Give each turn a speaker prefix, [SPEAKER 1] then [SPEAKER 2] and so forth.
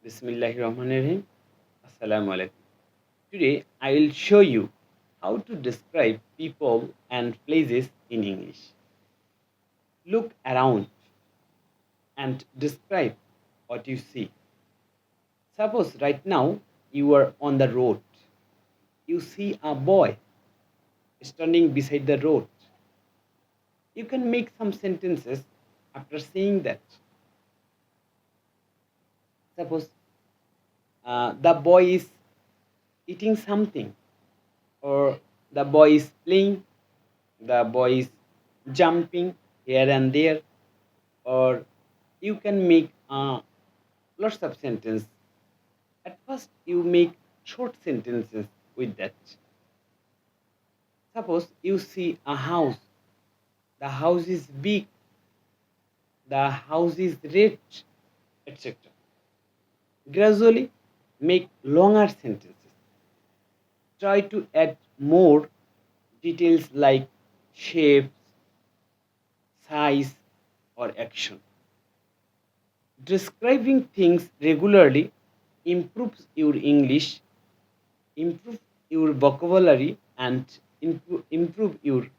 [SPEAKER 1] Bismillahir Rahmanir Rahim. Assalamu alaikum. Today I will show you how to describe people and places in English. Look around and describe what you see. Suppose right now you are on the road. You see a boy standing beside the road. You can make some sentences after seeing that. Suppose uh, the boy is eating something, or the boy is playing, the boy is jumping here and there, or you can make uh, lots of sentences. At first, you make short sentences with that. Suppose you see a house. The house is big. The house is red, etc. Gradually make longer sentences. Try to add more details like shapes, size, or action. Describing things regularly improves your English, improves your vocabulary, and improve, your.